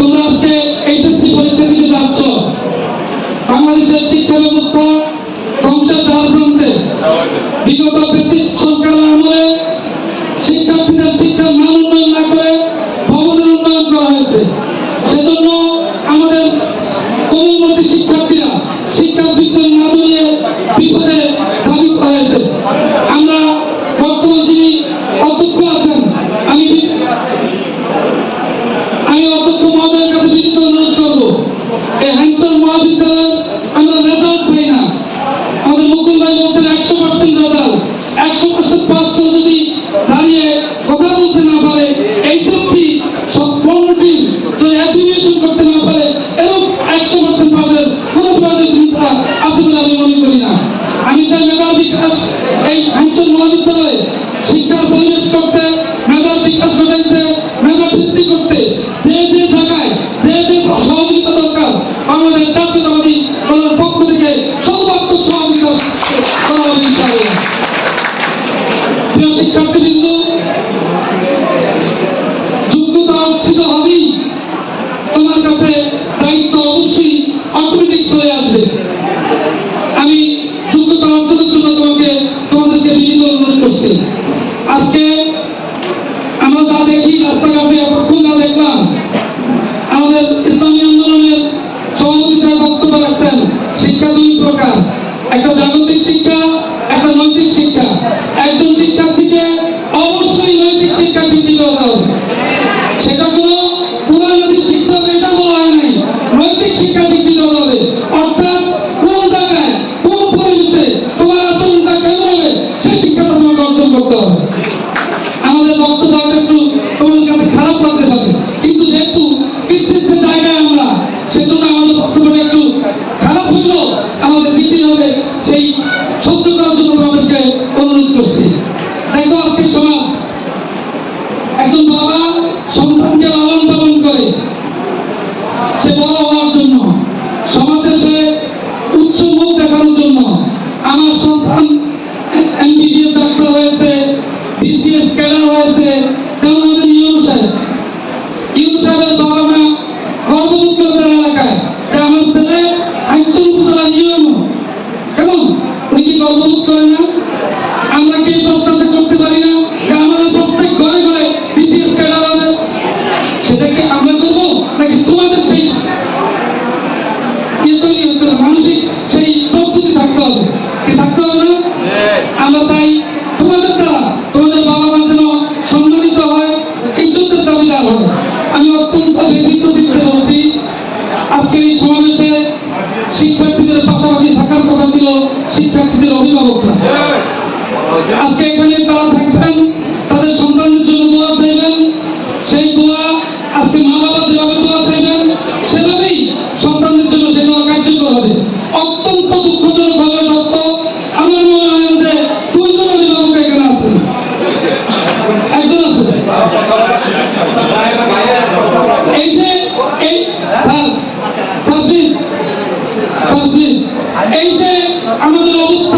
não প্রকার একটা জাগতিক শিক্ষা, একটা নৈতিক শিক্ষা। একজন শিক্ষার্থীকে অবশ্যই নৈতিক শিক্ষা শিক্ষিত হতে হবে। সেটা কোনো পুরানৈতিক শিক্ষা এটা বলা হয় নাই। নৈতিক শিক্ষা শিক্ষিত হতে হবে। অর্থাৎ কোন জায়গায়, কোন পরিবেশে তোমার আচরণটা কেমন হবে, সেই শিক্ষাটা তোমাকে অর্জন করতে হবে। সূত্র আমাদের দিতে হবে সেই সত্য জন্য আমাদেরকে অনুরোধ করছি। দেখো আজকে সমাজ, একজন বাবা সন্তানকে লালন পালন করে, সে বড় হওয়ার জন্য সমাজে সে উচ্চ মুখ দেখানোর জন্য আমার সন্তান এমবিবিএস ডাক্তার হয়েছে আজকে এখানে তারা থাকবেন, তাদের সন্তানের জন্য দোয়া চাইবেন, সেই দোয়া আজকে মা বাবা যেভাবে দোয়া চাইবেন, সেভাবেই সন্তানদের জন্য সে দোয়া কার্যকর হবে। অত্যন্ত দুঃখজনক হলে সত্য আমার মনে হয় যে দুইজন অভিভাবক এখানে আছেন। একজন আছে। এই যে, এই সার্ভিস সার্ভিস এই যে আমাদের অবস্থা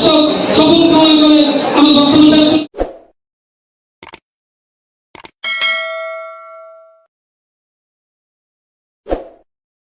sou, sou